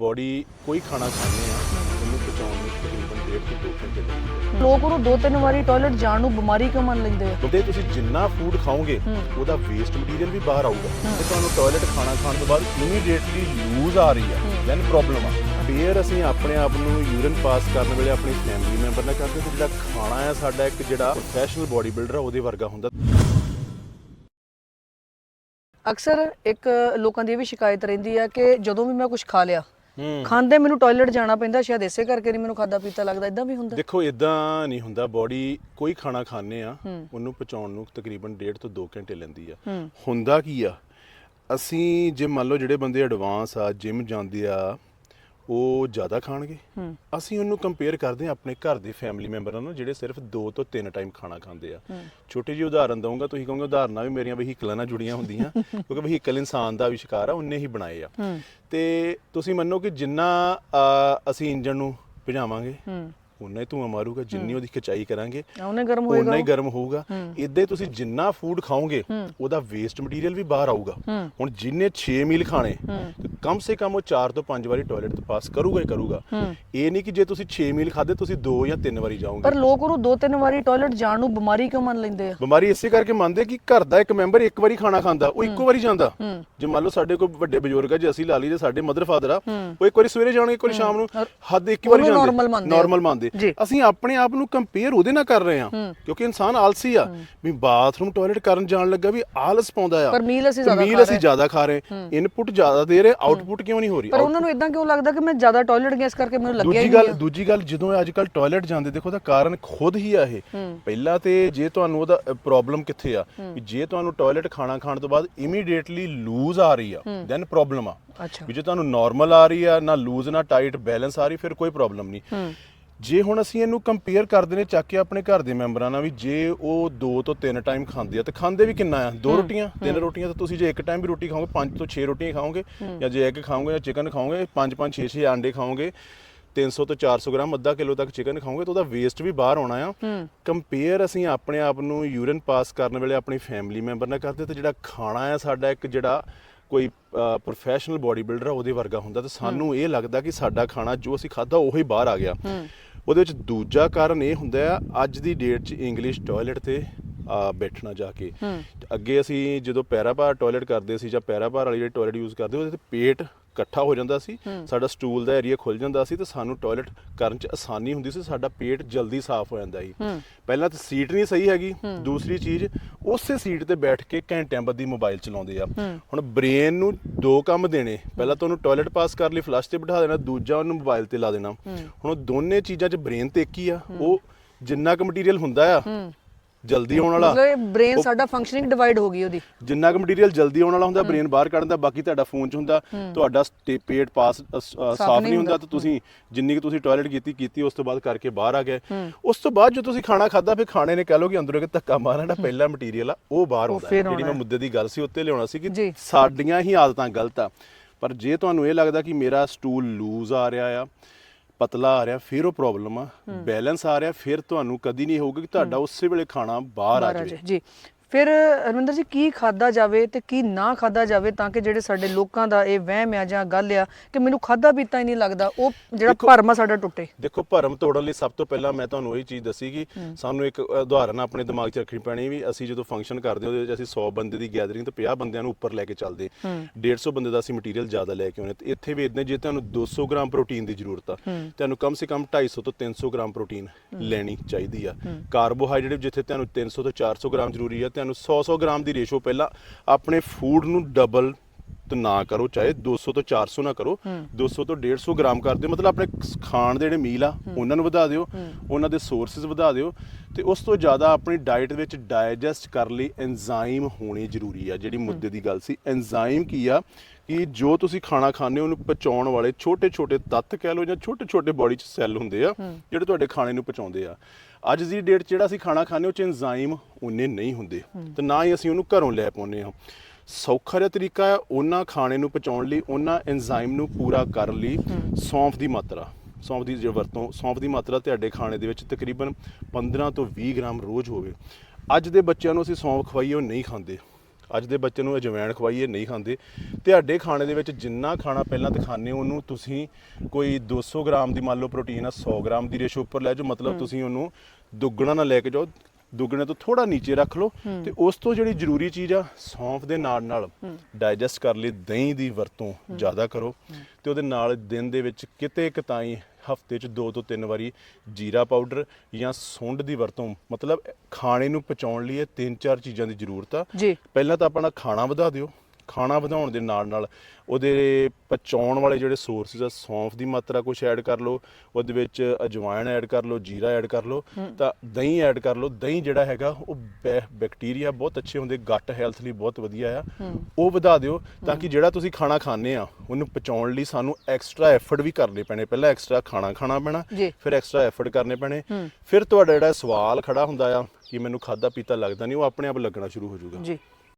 Body ਕੋਈ ਖਾਣਾ ਖਾਂਦੇ ਆ ਉਹਨੂੰ ਪਚਾਉਣ ਨੂੰ ਤਕਰੀਬਨ 1.5 ਤੋਂ 2 ਘੰਟੇ ਲੱਗਦੇ ਆ। ਲੋਕ ਉਹਨੂੰ ਦੋ ਤਿੰਨ ਵਾਰੀ ਟਾਇਲਟ ਜਾਣ ਨੂੰ ਬਿਮਾਰੀ ਕਿਉਂ ਮੰਨ ਲੈਂਦੇ ਆ? ਉਹਦੇ ਤੁਸੀਂ ਜਿੰਨਾ ਫੂਡ ਖਾਓਗੇ। ਉਹਦਾ ਵੇਸਟ ਮਟੀਰੀਅਲ ਵੀ ਬਾਹਰ ਆਊਗਾ। ਤੇ ਤੁਹਾਨੂੰ ਟਾਇਲਟ ਖਾਣਾ ਖਾਣ ਤੋਂ ਬਾਅਦ ਇਮੀਡੀਏਟਲੀ ਲੂਜ਼ ਆ ਰਹੀ ਆ। ਦੈਨ ਪ੍ਰੋਬਲਮ ਆ। ਫੇਰ ਅਸੀਂ ਆਪਣੇ ਆਪ ਨੂੰ ਯੂਰਿਨ ਪਾਸ ਕਰਨ ਵੇਲੇ ਆਪਣੀ ਫੈਮਿਲੀ ਮੈਂਬਰ ਨਾਲ ਕਰਦੇ ਤੇ ਜਿਹੜਾ ਖਾਣਾ ਆ ਸਾਡਾ ਇੱਕ ਜਿਹੜਾ ਪ੍ਰੋਫੈਸ਼ਨਲ ਬਾਡੀ ਬਿਲਡਰ ਆ ਉਹਦੇ ਵਰਗਾ ਹੁੰਦਾ। ਅਕਸਰ ਇੱਕ ਲੋਕਾਂ ਦੀ ਇਹ ਵੀ ਸ਼ਿਕਾਇਤ ਰਹਿੰਦੀ ਆ ਕਿ ਜਦੋਂ ਵੀ ਮੈਂ ਕੁਝ ਖਾ ਲਿਆ ਖਾਂਦੇ ਮੈਨੂੰ ਟਾਇਲਟ ਜਾਣਾ ਪੈਂਦਾ ਸ਼ਾਇਦ ਇਸੇ ਕਰਕੇ ਨਹੀਂ ਮੈਨੂੰ ਖਾਦਾ ਪੀਤਾ ਲੱਗਦਾ ਇਦਾਂ ਵੀ ਹੁੰਦਾ? ਦੇਖੋ ਇਦਾਂ ਨਹੀਂ ਹੁੰਦਾ ਬਾਡੀ ਕੋਈ ਖਾਣਾ ਖਾਣੇ ਆ। ਉਹਨੂੰ ਪਚਾਉਣ ਨੂੰ ਤਕਰੀਬਨ 1.5 ਤੋਂ 2 ਘੰਟੇ ਲੈਂਦੀ ਆ। ਹੁੰਦਾ ਕੀ ਆ? ਅਸੀਂ ਜੇ ਮੰਨ ਲਓ ਜਿਹੜੇ ਬੰਦੇ ਐਡਵਾਂਸ ਆ ਜਿਮ ਜਾਂਦੇ ਆ ਉਹ ਜ਼ਿਆਦਾ ਖਾਣਗੇ। ਅਸੀਂ ਉਹਨੂੰ ਕੰਪੇਅਰ ਕਰਦੇ ਹਾਂ ਆਪਣੇ ਘਰ ਦੇ ਫੈਮਿਲੀ ਮੈਂਬਰਾਂ ਨਾਲ ਜਿਹੜੇ ਸਿਰਫ 2 ਤੋਂ 3 ਟਾਈਮ ਖਾਣਾ ਖਾਂਦੇ ਆ। ਛੋਟੀ ਜਿਹੀ ਉਦਾਹਰਨ ਦਊਂਗਾ ਤੁਸੀਂ ਕਹੋਗੇ ਉਦਾਹਰਨਾਂ ਵੀ ਮੇਰੀਆਂ ਵਹੀਕਲਾਂ ਨਾਲ ਜੁੜੀਆਂ ਹੁੰਦੀਆਂ ਕਿਉਂਕਿ ਵਹੀਕਲ ਇਨਸਾਨ ਦਾ ਆਵਿਸ਼ਕਾਰ ਆ ਉਹਨੇ ਹੀ ਬਣਾਏ ਆ। ਤੇ ਤੁਸੀਂ ਮੰਨੋ ਕਿ ਜਿੰਨਾ ਅਸੀਂ ਇੰਜਨ ਨੂੰ ਭਜਾਵਾਂਗੇ ਉਨਾ ਹੀ ਧੂਆਂ ਮਾਰੂਗਾ ਜਿੰਨੀ ਉਹਦੀ ਖਿਚਾਈ ਕਰਾਂਗੇ ਉਹਨੇ ਗਰਮ ਉਨਾ ਹੋਏਗਾ ਹੀ ਗਰਮ ਹੋਊਗਾ। ਇਦਾਂ ਹੀ ਤੁਸੀਂ ਜਿੰਨਾ ਫੂਡ ਖਾਓਗੇ। ਉਹਦਾ ਵੇਸਟ ਮਟੀਰੀਅਲ ਵੀ ਬਾਹਰ ਆਊਗਾ। ਹੁਣ ਜਿੰਨੇ 6 ਮੀਲ ਖਾਣੇ ਤੇ ਕਮ ਸੇ ਕਮ ਉਹ 4 ਤੋਂ 5 ਵਾਰੀ ਟਾਇਲਟ ਤੋਂ ਪਾਸ ਕਰੂਗਾ ਹੀ ਕਰੂਗਾ। ਇਹ ਨਹੀਂ ਕਿ ਜੇ ਤੁਸੀਂ 6 ਮੀਲ ਖਾਦੇ ਤੁਸੀਂ 2 ਜਾਂ 3 ਵਾਰੀ ਜਾਓਗੇ। ਪਰ ਲੋਕ ਉਹਨੂੰ ਦੋ ਤਿੰਨ ਵਾਰੀ ਟਾਇਲਟ ਜਾਣ ਨੂੰ ਬਿਮਾਰੀ ਕਿਉਂ ਮੰਨ ਲੈਂਦੇ ਆ? ਬਿਮਾਰੀ ਇਸੇ ਕਰਕੇ ਮੰਨਦੇ ਕਿ ਘਰ ਦਾ ਇੱਕ ਮੈਂਬਰ ਇੱਕ ਵਾਰੀ ਖਾਣਾ ਖਾਂਦਾ ਉਹ ਇੱਕੋ ਵਾਰੀ ਜਾਂਦਾ। ਜੇ ਮੰਨ ਲਓ ਸਾਡੇ ਕੋਈ ਵੱਡੇ ਬਜ਼ੁਰਗ ਆ ਜੇ ਅਸੀਂ ਲਾ ਲਈ ਜੇ ਸਾਡੇ ਮਦਰ ਫਾਦਰ ਆ ਉਹ ਇੱਕ ਵਾਰੀ ਸਵੇਰੇ ਜਾਣਗੇ ਵਾਰੀ ਸ਼ਾਮ ਨੂੰ। ਹੱਦ ਇੱਕ ਵਾਰੀ ਜਾਂਦੇ। ਆ। ਨਾਰਮਲ ਮੰਨਦੇ। ਅਸੀਂ ਆਪਣੇ ਆਪ ਨੂੰ ਕੰਪੇਅਰ ਉਹਦੇ ਨਾਲ ਕਰ ਰਹੇ ਹੂੰ। ਕਿਉਂਕਿ ਇਨਸਾਨ ਆਲਸੀ ਆ। ਵੀ ਬਾਥਰੂਮ ਟਾਇਲਟ ਕਰਨ ਜਾਣ ਲੱਗਾ ਵੀ ਆਲਸ ਪਾਉਂਦਾ ਆ। ਪਰ ਮੀਲ ਅਸੀਂ ਖਾ ਰਹੇ ਜ਼ਿਆਦਾ ਖਾ ਰਹੇ ਇਨਪੁੱਟ ਜ਼ਿਆਦਾ ਦੇ ਰਹੇ ਆਊਟਪੁੱਟ ਕਿਉਂ ਨਹੀਂ ਹੋ ਰਹੀ? ਪਰ ਉਹਨਾਂ ਨੂੰ ਇਦਾਂ ਕਿਉਂ ਲੱਗਦਾ ਕਿ ਮੈਂ ਜ਼ਿਆਦਾ ਟਾਇਲਟ ਗਿਆ ਇਸ ਕਰਕੇ ਮੈਨੂੰ ਲੱਗਿਆ ਹੀ ਦੂਜੀ ਗੱਲ ਦੂਜੀ ਗੱਲ ਜਦੋਂ ਅੱਜ ਕੱਲ ਟਾਇਲਟ ਜਾਂਦੇ ਦੇਖੋ ਉਹਦਾ ਕਾਰਨ ਖੁਦ ਹੀ ਆ ਇਹ। ਪਹਿਲਾਂ ਤੇ ਜੇ ਤੁਹਾਨੂੰ ਉਹਦਾ ਪ੍ਰੋਬਲਮ ਕਿੱਥੇ ਆ? ਜੇ ਤੁਹਾਨੂੰ ਟਾਇਲਟ ਖਾਣਾ ਖਾਣ ਤੋਂ ਬਾਅਦ ਇਮੀਡੀਏਟਲੀ ਲੂਜ਼ ਆ ਰਹੀ ਆ ਦੈਨ ਪ੍ਰੋਬਲਮ ਆ। ਅੱਛਾ। ਵੀ ਜੇ ਤੁਹਾਨੂੰ ਨਾਰਮਲ ਆ ਰਹੀ ਆ ਨਾ ਲੂਜ਼ ਨਾ ਟਾਈਟ ਬੈਲੈਂਸ ਆ ਰਹੀ ਫਿਰ ਕੋਈ ਪ੍ਰੋਬਲਮ ਨਹੀਂ। ਜੇ ਹੁਣ ਅਸੀਂ ਇਹਨੂੰ ਕੰਪੇਅਰ ਕਰਦੇ ਨੇ ਚੱਕ ਕੇ ਆਪਣੇ ਘਰ ਦੇ ਮੈਂਬਰਾਂ ਨਾਲ ਵੀ ਜੇ ਉਹ 2 ਤੋਂ 3 ਟਾਈਮ ਖਾਂਦੇ ਆ ਤੇ ਖਾਂਦੇ ਵੀ ਕਿੰਨਾ ਆ? ਦੋ ਰੋਟੀਆਂ ਤਿੰਨ ਰੋਟੀਆਂ ਤਾਂ ਤੁਸੀਂ ਜੇ ਇੱਕ ਟਾਈਮ ਵੀ ਰੋਟੀ ਖਾਓਗੇ 5 ਤੋਂ 6 ਰੋਟੀਆਂ ਖਾਓਗੇ ਜਾਂ ਜੇ ਐਗ ਖਾਓਗੇ ਜਾਂ ਚਿਕਨ ਖਾਓਗੇ 5 5 6 6 ਆਂਡੇ ਖਾਓਗੇ 300 ਤੋਂ 400 ਗ੍ਰਾਮ ਅੱਧਾ ਕਿਲੋ ਤੱਕ ਚਿਕਨ ਖਾਓਗੇ ਤਾਂ ਉਹਦਾ ਵੇਸਟ ਵੀ ਬਾਹਰ ਆਉਣਾ ਆ। ਕੰਪੇਅਰ ਅਸੀਂ ਆਪਣੇ ਆਪ ਨੂੰ ਯੂਰਿਨ ਪਾਸ ਕਰਨ ਵੇਲੇ ਆਪਣੀ ਫੈਮਿਲੀ ਮੈਂਬਰ ਨਾਲ ਕਰਦੇ ਤੇ ਜਿਹੜਾ ਖਾਣਾ ਆ ਸਾਡਾ ਇੱਕ ਜਿਹੜਾ ਕੋਈ ਪ੍ਰੋਫੈਸ਼ਨਲ ਬਾਡੀ ਬਿਲਡਰ ਆ ਉਹਦੇ ਵਰਗਾ ਹੁੰਦਾ ਤੇ ਸਾਨੂੰ ਇਹ ਲੱਗਦਾ ਕਿ ਸਾਡਾ ਖਾਣਾ ਜੋ ਅਸੀਂ ਖਾਦਾ ਉਹੀ ਬਾਹਰ ਆ ਗਿਆ। ਉਹਦੇ ਵਿੱਚ ਦੂਜਾ ਕਾਰਨ ਇਹ ਹੁੰਦਾ ਆ ਅੱਜ ਦੀ ਡੇਟ 'ਚ ਇੰਗਲਿਸ਼ ਟਾਇਲਟ ਤੇ ਆ ਬੈਠਣਾ ਜਾ ਕੇ। ਅੱਗੇ ਅਸੀਂ ਜਦੋਂ ਪੈਰਾਪਾਰ ਟਾਇਲਟ ਕਰਦੇ ਸੀ ਜਾਂ ਪੈਰਾਪਾਰ ਵਾਲੀ ਜਿਹੜੀ ਟਾਇਲਟ ਯੂਜ਼ ਕਰਦੇ ਉਹਦੇ ਤੇ ਪੇਟ ਇਕੱਠਾ ਹੋ ਜਾਂਦਾ ਸੀ। ਸਾਡਾ ਸਟੂਲ ਦਾ ਏਰੀਆ ਖੁੱਲ ਜਾਂਦਾ ਸੀ ਤੇ ਸਾਨੂੰ ਟਾਇਲਟ ਕਰਨ 'ਚ ਆਸਾਨੀ ਹੁੰਦੀ ਸੀ ਸਾਡਾ ਪੇਟ ਜਲਦੀ ਸਾਫ਼ ਹੋ ਜਾਂਦਾ ਸੀ। ਪਹਿਲਾਂ ਤਾਂ ਸੀਟ ਨਹੀਂ ਸਹੀ ਹੈਗੀ ਦੂਸਰੀ ਚੀਜ਼ ਉਸੇ ਸੀਟ ਤੇ ਬੈਠ ਕੇ ਘੰਟਿਆਂ ਬੱਧੀ ਮੋਬਾਈਲ ਚਲਾਉਂਦੇ ਆ। ਹੁਣ ਬ੍ਰੇਨ ਨੂੰ ਦੋ ਕੰਮ ਦੇਣੇ ਪਹਿਲਾਂ ਤਾਂ ਉਹਨੂੰ ਟਾਇਲਟ ਪਾਸ ਕਰ ਲਈ ਫਲਸ਼ ਤੇ ਬਿਠਾ ਦੇਣਾ ਦੂਜਾ ਉਹਨੂੰ ਮੋਬਾਈਲ ਤੇ ਲਾ ਦੇਣਾ। ਹੁਣ ਉਹ ਦੋਨੇ ਚੀਜ਼ਾਂ 'ਚ ਬ੍ਰੇਨ ਤੇ ਇੱਕ ਹੀ ਆ ਉਹ ਜਿੰਨਾ ਕੁ ਮਟੀਰੀਅਲ ਹੁੰਦਾ ਆ ਜਲਦੀ ਆਉਣ ਵਾਲਾ। ਮਤਲਬ ਬ੍ਰੇਨ ਸਾਡਾ ਫੰਕਸ਼ਨਿੰਗ ਡਿਵਾਈਡ ਹੋ ਗਈ ਉਹਦੀ। ਜਿੰਨਾ ਕੁ ਮਟੀਰੀਅਲ ਜਲਦੀ ਆਉਣ ਵਾਲਾ ਹੁੰਦਾ ਬ੍ਰੇਨ ਬਾਹਰ ਕੱਢਦਾ ਬਾਕੀ ਤੁਹਾਡਾ ਫੋਨ 'ਚ ਹੁੰਦਾ ਤੁਹਾਡਾ ਪੇਟ ਪਾਸ ਸਾਫ਼ ਨਹੀਂ ਹੁੰਦਾ ਤਾਂ ਤੁਸੀਂ ਜਿੰਨੀ ਕੁ ਤੁਸੀਂ ਟਾਇਲਟ ਕੀਤੀ ਕੀਤੀ ਉਸ ਤੋਂ ਬਾਅਦ ਕਰਕੇ ਬਾਹਰ ਆ ਗਏ। ਉਸ ਤੋਂ ਬਾਅਦ ਜੋ ਤੁਸੀਂ ਖਾਣਾ ਖਾਦਾ ਫਿਰ ਖਾਣੇ ਨੇ ਕਹਿ ਲਓ ਕਿ ਅੰਦਰੋਂ ਇੱਕ ਧੱਕਾ ਮਾਰਨਾ ਜਿਹੜਾ ਪਹਿਲਾ ਮਟੀਰੀਅਲ ਆ ਉਹ ਬਾਹਰ ਉਹ ਆਉਂਦਾ। ਹੈ। ਫਿਰ ਜਿਹੜੀ ਮੈਂ ਮੁੱਦੇ ਦੀ ਗੱਲ ਸੀ ਉੱਤੇ ਲਿਆਉਣਾ ਸੀ। ਕਿ ਸਾਡੀਆਂ ਹੀ ਆਦਤਾਂ ਗਲਤ ਆ। ਪਰ ਜੇ ਤੁਹਾਨੂੰ ਇਹ ਲੱਗਦਾ ਕਿ ਮੇਰਾ ਸਟੂਲ ਲੂਜ਼ ਆ ਰਿਹਾ ਆ ਪਤਲਾ ਆ ਰਿਹਾ ਫਿਰ ਉਹ ਪ੍ਰੋਬਲਮ ਆ ਬੈਲੈਂਸ ਆ ਰਿਹਾ ਫਿਰ ਤੁਹਾਨੂੰ ਕਦੀ ਨਹੀਂ ਹੋਊਗਾ ਕਿ ਤੁਹਾਡਾ ਉਸੇ ਵੇਲੇ ਖਾਣਾ ਬਾਹਰ ਆ ਬਾਹਰ ਆ ਜਾਵੇ। ਜਾਏ ਜੀ। ਫਿਰ ਰਵਿੰਦਰ ਜੀ ਕੀ ਖਾਦਾ ਜਾਵੇ ਤੇ ਕੀ ਨਾ ਖਾਦਾ ਜਾਵੇ ਤਾਂ ਕਿ ਜਿਹੜੇ ਸਾਡੇ ਲੋਕਾਂ ਦਾ ਇਹ ਵਹਿਮ ਆ ਜਾਂ ਗੱਲ ਆ ਕਿ ਮੈਨੂੰ ਖਾਦਾ ਪੀਤਾ ਹੀ ਨਹੀਂ ਲੱਗਦਾ ਉਹ ਜਿਹੜਾ ਭਰਮ ਆ ਸਾਡਾ ਟੁੱਟੇ। ਦੇਖੋ ਭਰਮ ਤੋੜਨ ਲਈ ਸਭ ਤੋਂ ਪਹਿਲਾਂ ਮੈਂ ਤੁਹਾਨੂੰ ਉਹੀ ਚੀਜ਼ ਦੱਸੀ ਕਿ ਸਾਨੂੰ ਇੱਕ ਉਦਾਹਰਨ ਆਪਣੇ ਦਿਮਾਗ 'ਚ ਰੱਖਣੀ ਪੈਣੀ ਵੀ ਅਸੀਂ ਜਦੋਂ ਫੰਕਸ਼ਨ ਕਰਦੇ ਹਾਂ ਉਹਦੇ ਵਿੱਚ ਅਸੀਂ 100 ਬੰਦੇ ਦੀ ਗੈਦਰਿੰਗ ਤੇ 50 ਬੰਦਿਆਂ ਨੂੰ ਉੱਪਰ ਲੈ ਕੇ ਚੱਲਦੇ ਹੂੰ। 150 ਬੰਦੇ ਦਾ ਅਸੀਂ ਮਟੀਰੀਅਲ ਜ਼ਿਆਦਾ ਲੈ ਕੇ ਆਉਣੇ ਤੇ ਇੱਥੇ ਵੀ ਇਦਾਂ ਜੇ ਤੁਹਾਨੂੰ 200 ਗ੍ਰਾਮ ਪ੍ਰੋਟੀਨ ਦੀ ਜ਼ਰੂਰਤ ਆ। ਤੁਹਾਨੂੰ ਕਮ ਸੇ ਕਮ 250 ਤੋਂ 300 ਗ੍ਰਾਮ ਪ੍ਰੋਟੀਨ ਲੈਣੀ ਚਾਹੀਦੀ ਆ। ਕਾਰਬੋਹਾਈਡਰੇਟ ਜਿੱਥੇ ਤੁਹਾਨੂੰ 300 ਤੋਂ 400 ਗ੍ਰਾਮ ਜ਼ਰੂਰੀ ਆ ਤੁਹਾਨੂੰ 100-100 ਗ੍ਰਾਮ ਦੀ ਰੇਸ਼ੋ ਪਹਿਲਾਂ ਆਪਣੇ ਫੂਡ ਨੂੰ ਡਬਲ ਤੇ ਨਾ ਕਰੋ ਚਾਹੇ 200 ਤੋਂ 400 ਨਾ ਕਰੋ 200 ਤੋਂ 150 ਗ੍ਰਾਮ ਕਰ ਦਿਓ। ਮਤਲਬ ਆਪਣੇ ਖਾਣ ਦੇ ਜਿਹੜੇ ਮੀਲ ਆ ਉਹਨਾਂ ਨੂੰ ਵਧਾ ਦਿਓ ਉਹਨਾਂ ਦੇ ਸੋਰਸਸ ਵਧਾ ਦਿਓ ਤੇ ਉਸ ਤੋਂ ਜ਼ਿਆਦਾ ਆਪਣੀ ਡਾਈਟ ਵਿੱਚ ਡਾਈਜੈਸਟ ਕਰਨ ਲਈ ਐਂਜ਼ਾਈਮ ਹੋਣੀ ਜ਼ਰੂਰੀ ਆ। ਜਿਹੜੀ ਮੁੱਦੇ ਦੀ ਗੱਲ ਸੀ। ਐਂਜ਼ਾਈਮ ਕੀ ਆ? ਕਿ ਜੋ ਤੁਸੀਂ ਖਾਣਾ ਖਾਂਦੇ ਹੋ ਉਹਨੂੰ ਪਚਾਉਣ ਵਾਲੇ ਛੋਟੇ-ਛੋਟੇ ਤੱਤ ਕਹਿ ਲਓ ਜਾਂ ਛੋਟੇ-ਛੋਟੇ ਬਾਡੀ 'ਚ ਸੈੱਲ ਹੁੰਦੇ ਆ ਜਿਹੜੇ ਤੁਹਾਡੇ ਖਾਣੇ ਨੂੰ ਪਚਾਉਂਦੇ ਆ। ਅੱਜ ਦੀ ਡੇਟ 'ਚ ਜਿਹੜਾ ਅਸੀਂ ਖਾਣਾ ਖਾਂਦੇ ਉਹ 'ਚ ਐਂਜ਼ਾਈਮ ਉਨੇ ਨਹੀਂ ਹੁੰਦੇ। ਤੇ ਨਾ ਹੀ ਅਸੀਂ ਉਹਨੂੰ ਘਰੋਂ ਲੈ ਪਾਉਂਦੇ ਹਾਂ। ਸੌਖਾ ਜਿਹਾ ਤਰੀਕਾ ਹੈ ਉਹਨਾਂ ਖਾਣੇ ਨੂੰ ਪਚਾਉਣ ਲਈ, ਉਹਨਾਂ ਐਂਜ਼ਾਈਮ ਨੂੰ ਪੂਰਾ ਕਰਨ ਲਈ ਸੌਂਫ ਦੀ ਮਾਤਰਾ। ਸੌਂਫ ਦੀ ਜੇ ਵਰਤੋਂ, ਸੌਂਫ ਦੀ ਮਾਤਰਾ ਤੁਹਾਡੇ ਖਾਣੇ ਦੇ ਵਿੱਚ ਤਕਰੀਬਨ 15 ਤੋਂ 20 ਗ੍ਰਾਮ ਰੋਜ਼ ਹੋਵੇ। ਅੱਜ ਦੇ ਬੱਚਿਆਂ ਨੂੰ ਅਸੀਂ ਸੌਂਫ ਖਵਾਈਏ, ਉਹ ਨਹੀਂ ਖਾਂਦੇ। ਅੱਜ ਦੇ ਬੱਚੇ ਨੂੰ ਅਜਵਾਇਣ ਖਵਾਈਏ ਨਹੀਂ ਖਾਂਦੇ। ਤੁਹਾਡੇ ਖਾਣੇ ਦੇ ਵਿੱਚ ਜਿੰਨਾ ਖਾਣਾ ਪਹਿਲਾਂ ਤੇ ਖਾਣੇ ਉਹਨੂੰ ਤੁਸੀਂ ਕੋਈ 200 ਗ੍ਰਾਮ ਦੀ ਮੰਨ ਲਓ ਪ੍ਰੋਟੀਨ ਆ 100 ਗ੍ਰਾਮ ਦੀ ਰੇਸ਼ੋ ਉੱਪਰ ਲੈ ਜਾਓ ਮਤਲਬ ਤੁਸੀਂ ਉਹਨੂੰ ਦੁੱਗਣਾ ਨਾ ਲੈ ਕੇ ਜਾਓ ਦੁੱਗਣੇ ਤੋਂ ਥੋੜਾ ਨੀਚੇ ਰੱਖ ਲਓ ਤੇ ਉਸ ਤੋਂ ਜਿਹੜੀ ਜ਼ਰੂਰੀ ਚੀਜ਼ ਆ ਸੌਂਫ ਦੇ ਨਾਲ ਨਾਲ ਡਾਈਜੈਸਟ ਕਰ ਲਈ ਦਹੀਂ ਦੀ ਵਰਤੋਂ ਜ਼ਿਆਦਾ ਕਰੋ ਤੇ ਉਹਦੇ ਨਾਲ ਦਿਨ ਦੇ ਵਿੱਚ ਕਿਤੇ ਕਿਤਾਈ ਹਫ਼ਤੇ 'ਚ ਦੋ ਤੋਂ ਤਿੰਨ ਵਾਰੀ ਜੀਰਾ ਪਾਊਡਰ ਜਾਂ ਸੁੰਡ ਦੀ ਵਰਤੋਂ ਮਤਲਬ ਖਾਣੇ ਨੂੰ ਪਚਾਉਣ ਲਈ ਇਹ ਤਿੰਨ ਚਾਰ ਚੀਜ਼ਾਂ ਦੀ ਜ਼ਰੂਰਤ ਆ। ਜੀ। ਪਹਿਲਾਂ ਤਾਂ ਆਪਣਾ ਖਾਣਾ ਵਧਾ ਦਿਓ। ਖਾਣਾ ਵਧਾਉਣ ਦੇ ਨਾਲ ਨਾਲ ਉਹਦੇ ਪਚਾਉਣ ਵਾਲੇ ਜਿਹੜੇ ਸੋਰਸਸ ਆ ਸੌਂਫ ਦੀ ਮਾਤਰਾ ਕੁਝ ਐਡ ਕਰ ਲਓ ਉਹਦੇ ਵਿੱਚ ਅਜਵਾਇਣ ਐਡ ਕਰ ਲਓ ਜੀਰਾ ਐਡ ਕਰ ਲਓ ਤਾਂ ਦਹੀਂ ਐਡ ਕਰ ਲਓ ਦਹੀਂ ਜਿਹੜਾ ਹੈਗਾ ਉਹ ਬੈਕਟੀਰੀਆ ਬਹੁਤ ਅੱਛੇ ਹੁੰਦੇ ਗੱਟ ਹੈਲਥ ਲਈ ਬਹੁਤ ਵਧੀਆ ਆ। ਉਹ ਵਧਾ ਦਿਓ ਤਾਂ ਕਿ ਜਿਹੜਾ ਤੁਸੀਂ ਖਾਣਾ ਖਾਣੇ ਆ ਉਹਨੂੰ ਪਚਾਉਣ ਲਈ ਸਾਨੂੰ ਐਕਸਟਰਾ ਐਫਰਟ ਵੀ ਕਰਨੇ ਪੈਣੇ ਪਹਿਲਾਂ ਐਕਸਟਰਾ ਖਾਣਾ ਖਾਣਾ ਪੈਣਾ। ਫਿਰ ਐਕਸਟਰਾ ਐਫਰਟ ਕਰਨੇ ਪੈਣੇ। ਫਿਰ ਤੁਹਾਡਾ ਜਿਹੜਾ ਸਵਾਲ ਖੜਾ ਹੁੰਦਾ ਆ ਕਿ ਮੈਨੂੰ ਖਾਦਾ ਪੀਤਾ ਲੱਗਦਾ ਨਹੀਂ ਉਹ ਆਪਣੇ ਆਪ ਲੱਗਣਾ ਸ਼ੁਰੂ ਹੋ ਜਾਊਗਾ। ਜੀ।